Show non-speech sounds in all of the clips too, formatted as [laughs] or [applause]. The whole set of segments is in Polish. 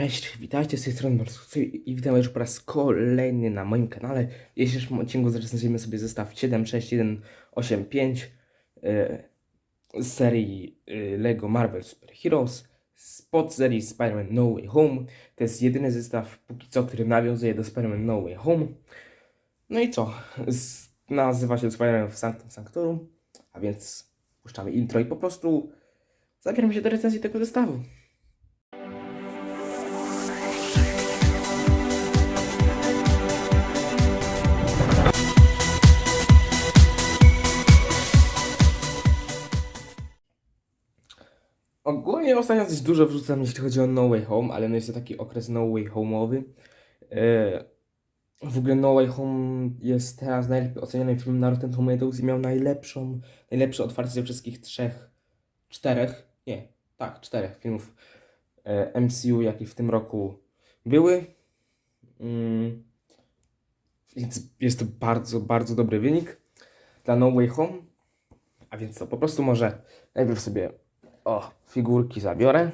Cześć, witajcie z tej strony Barsucy i witam już po raz kolejny na moim kanale. W dzisiejszym odcinku zaczniemy sobie zestaw 76185 e, z serii e, LEGO Marvel Super Heroes spod serii Spider-Man No Way Home. To jest jedyny zestaw póki co, który nawiązuje do Spider-Man No Way Home. No i co? Z, nazywa się Spider-Man w Sanctum Sanctorum, a więc puszczamy intro i po prostu zabieram się do recenzji tego zestawu. Ogólnie ostatnio coś dużo wrzucam, jeśli chodzi o No Way Home, ale no jest to taki okres No Way Home'owy. E, w ogóle No Way Home jest teraz najlepiej oceniany film na Rotten Tomatoes i miał najlepszą, najlepsze otwarcie ze wszystkich trzech, czterech, nie, tak, czterech filmów e, MCU, jakie w tym roku były. Mm, więc jest to bardzo, bardzo dobry wynik dla No Way Home. A więc co, po prostu może najpierw sobie o, figurki zabiorę.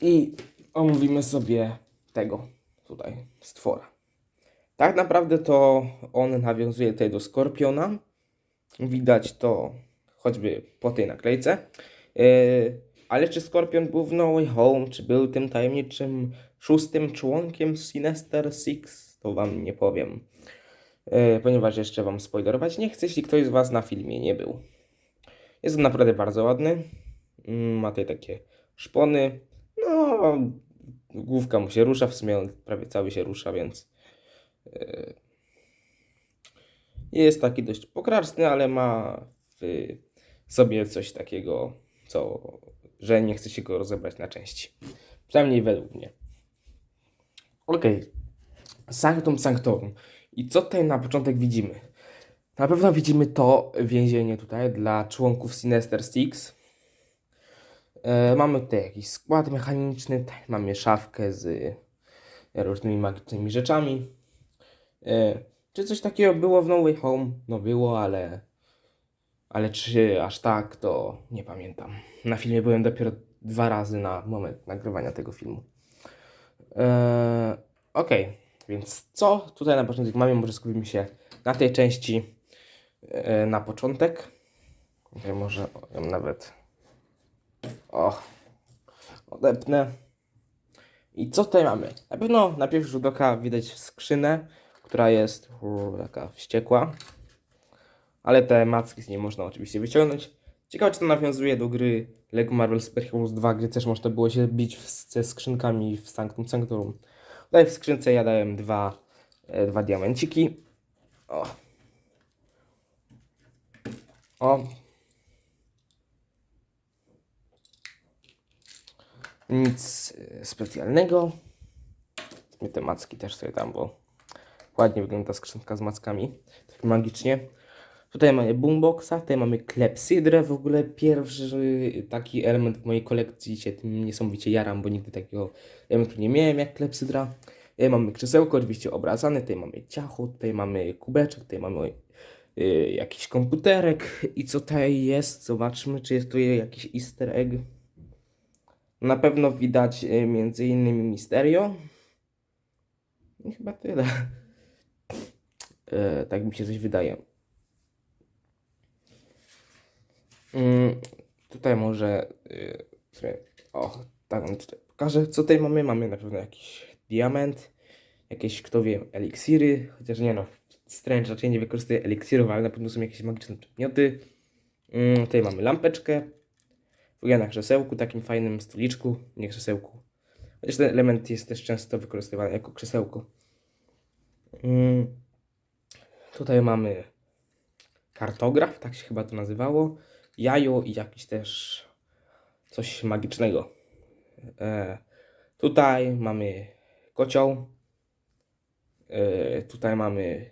I omówimy sobie tego tutaj stwora. Tak naprawdę to on nawiązuje tutaj do Skorpiona. Widać to choćby po tej naklejce. Yy, ale czy Skorpion był w No Way Home, czy był tym tajemniczym szóstym członkiem Sinister Six, to wam nie powiem. Yy, ponieważ jeszcze wam spoilerować nie chcę, jeśli ktoś z was na filmie nie był. Jest on naprawdę bardzo ładny. Mm, Ma tutaj takie szpony. No, główka mu się rusza, w sumie on prawie cały się rusza, więc yy, jest taki dość pokraczny, ale ma w sobie coś takiego, co, że nie chce się go rozebrać na części. Przynajmniej według mnie. Okej. Sanctum Sanctorum. I co tutaj na początek widzimy? Na pewno widzimy to więzienie tutaj dla członków Sinister Six. E, mamy tutaj jakiś skład mechaniczny, tutaj mamy szafkę z różnymi magicznymi rzeczami. E, czy coś takiego było w No Way Home? No było, ale ale czy aż tak, to nie pamiętam. Na filmie byłem dopiero dwa razy na moment nagrywania tego filmu. Eee, Okej, więc co tutaj na początek mamy? Może skupimy się na tej części na początek. Może ją nawet o, odepnę. I co tutaj mamy? Na pewno na pierwszy rzut oka widać skrzynę, która jest u, taka wściekła ale te macki z niej można oczywiście wyciągnąć. Ciekawe, czy to nawiązuje do gry LEGO Marvel Super Heroes 2, gdzie też można było się bić w, ze skrzynkami w Sanctum Sanctorum. Tutaj w skrzynce ja dałem dwa, e, dwa diamenciki. O. O. Nic e, specjalnego. Te macki też sobie dam, bo ładnie wygląda skrzynka z mackami. Tak magicznie. Tutaj mamy boomboxa, tutaj mamy klepsydrę, w ogóle pierwszy taki element w mojej kolekcji się tym niesamowicie jaram, bo nigdy takiego elementu nie miałem jak klepsydra. Tutaj mamy krzesełko, oczywiście obrazane, tutaj mamy ciacho, tutaj mamy kubeczek, tutaj mamy y, jakiś komputerek i co tutaj jest, zobaczmy czy jest tu jakiś easter egg. Na pewno widać y, między innymi Misterio. I chyba tyle. E, tak mi się coś wydaje. Mm, tutaj może y, o, tak tutaj pokażę, co tutaj mamy. Mamy na pewno jakiś diament, jakieś, kto wie, eliksiry, chociaż nie no, Strange raczej nie wykorzystuje eliksirów, ale na pewno są jakieś magiczne przedmioty. Mm, tutaj mamy lampeczkę, ogóle na krzesełku, takim fajnym stoliczku, nie krzesełku. Chociaż ten element jest też często wykorzystywany jako krzesełko. Mm, tutaj mamy kartograf, tak się chyba to nazywało jajo i jakiś też coś magicznego. E, tutaj mamy kocioł. E, tutaj mamy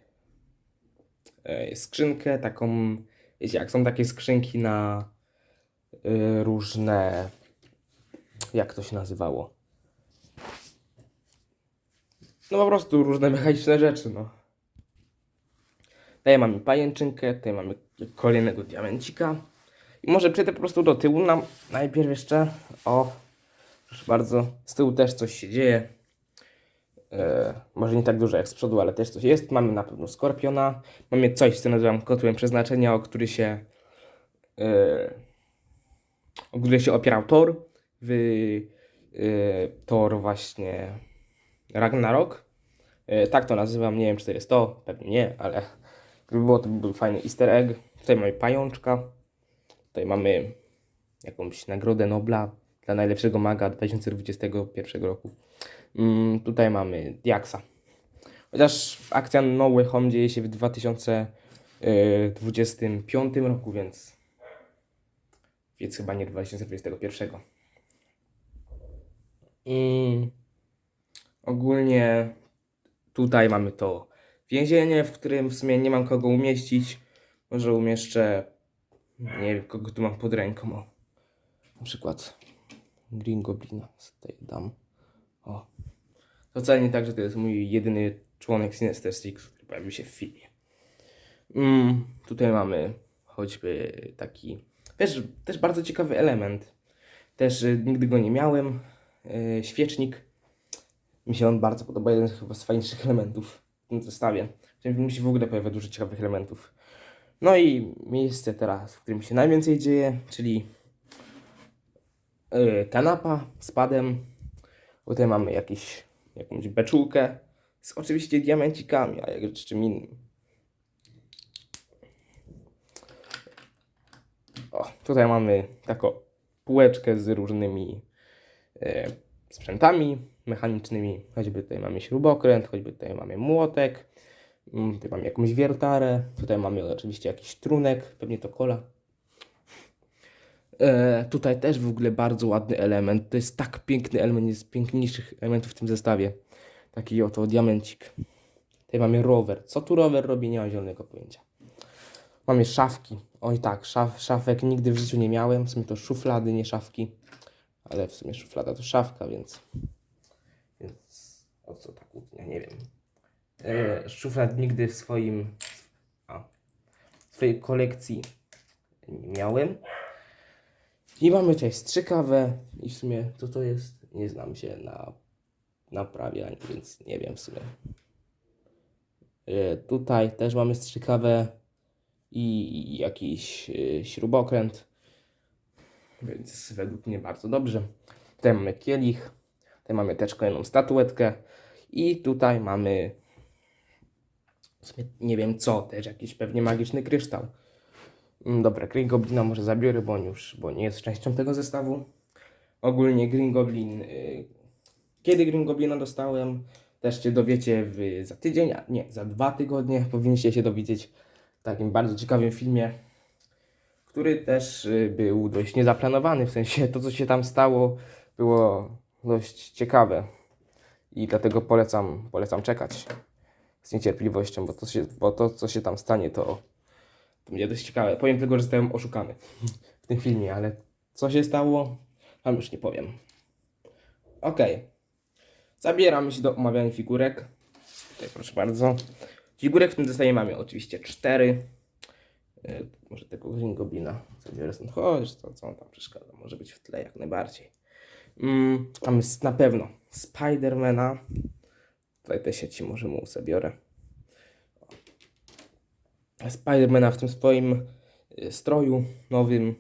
skrzynkę taką, wiecie, jak są takie skrzynki na e, różne, jak to się nazywało? No po prostu różne mechaniczne rzeczy, no. Tutaj mamy pajęczynkę, tutaj mamy kolejnego diamencika. I może przejdę po prostu do tyłu. Nam najpierw jeszcze o Proszę bardzo. Z tyłu też coś się dzieje. E, może nie tak dużo jak z przodu, ale też coś jest. Mamy na pewno Skorpiona. Mamy coś, co nazywam kotłem przeznaczenia, o który się e, o który się opierał Thor w e, Thor właśnie Ragnarok. E, tak to nazywam, nie wiem czy to jest to, pewnie nie, ale gdyby było to by był fajny easter egg. Tutaj mamy pajączka. Tutaj mamy jakąś nagrodę Nobla dla najlepszego maga 2021 roku. Mm, tutaj mamy Diaksa. Chociaż akcja No Way Home dzieje się w 2025 roku, więc więc chyba nie 2021. Mm, ogólnie tutaj mamy to więzienie, w którym w sumie nie mam kogo umieścić. Może umieszczę, nie wiem, kogo tu mam pod ręką. O. Na przykład Green Goblina tutaj dam. O. To wcale nie tak, że to jest mój jedyny członek Sinister Six, który pojawił się w filmie. Mm, tutaj mamy choćby taki też, też bardzo ciekawy element. Też y, nigdy go nie miałem. Y, świecznik. Mi się on bardzo podoba, jeden z chyba z fajniejszych elementów w tym zestawie. W tym filmie się w ogóle pojawia dużo ciekawych elementów. No i miejsce teraz, w którym się najwięcej dzieje, czyli yy, kanapa z padem. Tutaj mamy jakiś, jakąś beczułkę z oczywiście diamencikami, a jak czym innym. O, tutaj mamy taką półeczkę z różnymi e, sprzętami mechanicznymi. Choćby tutaj mamy śrubokręt, choćby tutaj mamy młotek, mm, tutaj mamy jakąś wiertarę, tutaj mamy oczywiście jakiś trunek, pewnie to kola. E, tutaj też w ogóle bardzo ładny element. To jest tak piękny element, jest z piękniejszych elementów w tym zestawie. Taki oto diamencik. Tutaj mamy rower. Co tu rower robi? Nie mam zielonego pojęcia. Mamy szafki. Oj tak, szaf, szafek nigdy w życiu nie miałem. W sumie to szuflady, nie szafki. Ale w sumie szuflada to szafka, więc... Więc o co ta kłótnia? Nie wiem. E, szuflad nigdy w swoim... A, w swojej kolekcji nie miałem. I mamy tutaj strzykawę i w sumie co to jest? Nie znam się na naprawianiu, więc nie wiem w sumie. E, tutaj też mamy strzykawę i jakiś y, śrubokręt. Więc według mnie bardzo dobrze. Tutaj mamy kielich, tutaj mamy też kolejną statuetkę i tutaj mamy w sumie nie wiem co, też jakiś pewnie magiczny kryształ. Mm, Dobra, Green Goblina może zabiorę, bo on już, bo nie jest częścią tego zestawu. Ogólnie Green Goblin, y, kiedy Green Goblina dostałem, też się dowiecie w, za tydzień, a nie, za dwa tygodnie [laughs] powinniście się dowiedzieć takim bardzo ciekawym filmie, który też y, był dość niezaplanowany, w sensie to, co się tam stało, było dość ciekawe i dlatego polecam, polecam czekać z niecierpliwością, bo to, się, bo to, co się tam stanie, to, to będzie dość ciekawe. Powiem tylko, że zostałem oszukany [laughs] w tym filmie, ale co się stało, tam już nie powiem. Ok. Zabieramy się do omawiania figurek. Tutaj proszę bardzo. Figurek w tym zestawie mamy oczywiście cztery. E, może tego Green Goblina zabiorę stąd. Chodź, co, co on tam przeszkadza. Może być w tle jak najbardziej. Mm, mamy na pewno Spidermana. Tutaj te sieci może mu zabiorę. Spidermana w tym swoim y, stroju nowym.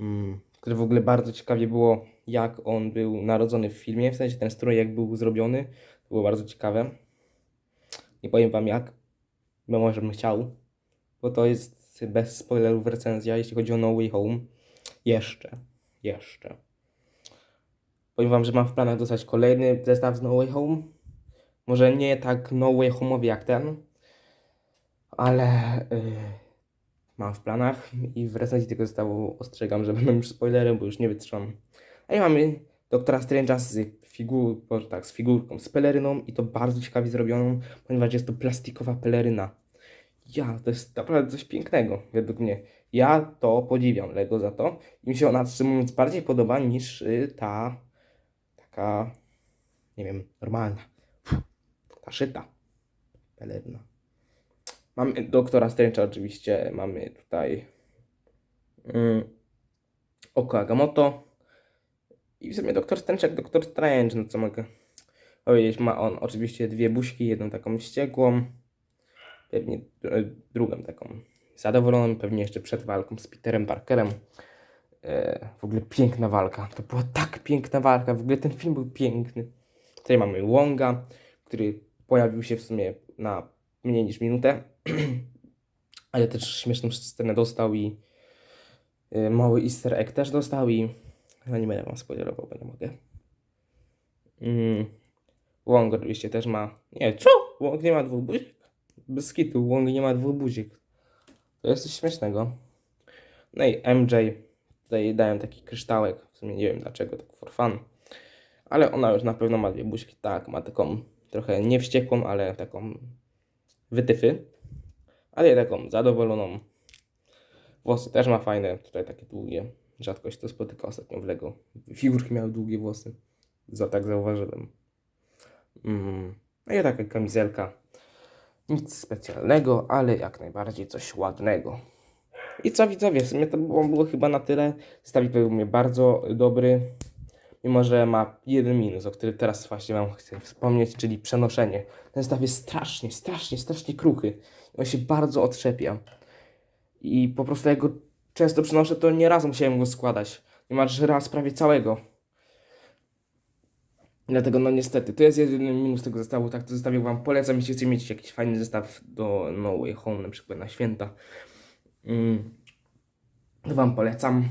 Mm, które w ogóle bardzo ciekawie było, jak on był narodzony w filmie. W sensie ten strój, jak był zrobiony. Było bardzo ciekawe. Nie powiem wam jak, bo może bym chciał, bo to jest bez spoilerów recenzja, jeśli chodzi o No Way Home. Jeszcze, jeszcze. Powiem wam, że mam w planach dostać kolejny zestaw z No Way Home. Może nie tak No Way Home'owy jak ten, ale yy, mam w planach i w recenzji tego zestawu ostrzegam, że [laughs] będą już spoilery, bo już nie wytrzymam. A i mamy Doktora Strange'a z figur, tak, z figurką, z peleryną i to bardzo ciekawie zrobioną, ponieważ jest to plastikowa peleryna. Ja, to jest naprawdę coś pięknego, według mnie. Ja to podziwiam Lego za to i mi się ona, szczerze mówiąc, bardziej podoba niż y, ta taka, nie wiem, normalna. Ta szyta peleryna. Mamy Doktora Strange'a oczywiście, mamy tutaj mm, Oko Agamotto, I w sumie Doktor Strange jak Doktor Strange, no co mogę powiedzieć, ma on oczywiście dwie buźki, jedną taką ściekłą, pewnie e, drugą taką zadowoloną, pewnie jeszcze przed walką z Peterem Parkerem. E, w ogóle piękna walka, to była tak piękna walka, w ogóle ten film był piękny. Tutaj mamy Wonga, który pojawił się w sumie na mniej niż minutę, [clears throat] ale też śmieszną scenę dostał i y, mały easter egg też dostał i no nie będę wam spoilerował, bo nie mogę. Mm. Wong oczywiście też ma... Nie, co? Wong nie ma dwóch buziek? Bez kitu, Wong nie ma dwóch buziek. To jest coś śmiesznego. No i MJ tutaj dają taki kryształek, w sumie nie wiem dlaczego, tak for fun. Ale ona już na pewno ma dwie buźki, tak, ma taką trochę nie wściekłą, ale taką wytyfy. Ale taką zadowoloną. Włosy też ma fajne, tutaj takie długie. Rzadko się to spotyka ostatnio w Lego. Figurki miały długie włosy. Za tak zauważyłem. Mm. No i taka kamizelka. Nic specjalnego, ale jak najbardziej coś ładnego. I co widzowie, w sumie to było, było chyba na tyle. Zestaw był mnie bardzo dobry. Mimo, że ma jeden minus, o którym teraz właśnie Wam chcę wspomnieć, czyli przenoszenie. Ten zestaw jest strasznie, strasznie, strasznie kruchy. On się bardzo otrzepia. I po prostu jak go często przenoszę, to nie raz musiałem go składać. Niemalże raz prawie całego. Dlatego no niestety, to jest jedyny minus tego zestawu, tak to zestawię Wam polecam, jeśli chcecie mieć jakiś fajny zestaw do No Way Home, na przykład na święta. Mm, to Wam polecam.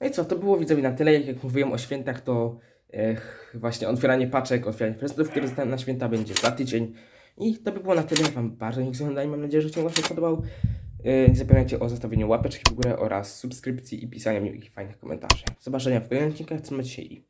No i co, to było widzowie na tyle, jak, mówiłem o świętach, to eh, właśnie otwieranie paczek, otwieranie prezentów, które dostałem na święta będzie za tydzień. I to by było na tyle, Wam bardzo dziękuję za oglądanie, mam nadzieję, że się podobał. E, Nie zapominajcie o zostawieniu łapeczki w górę oraz subskrypcji i pisania miłych i fajnych komentarzy. Do zobaczenia w kolejnych odcinkach, trzymajcie się i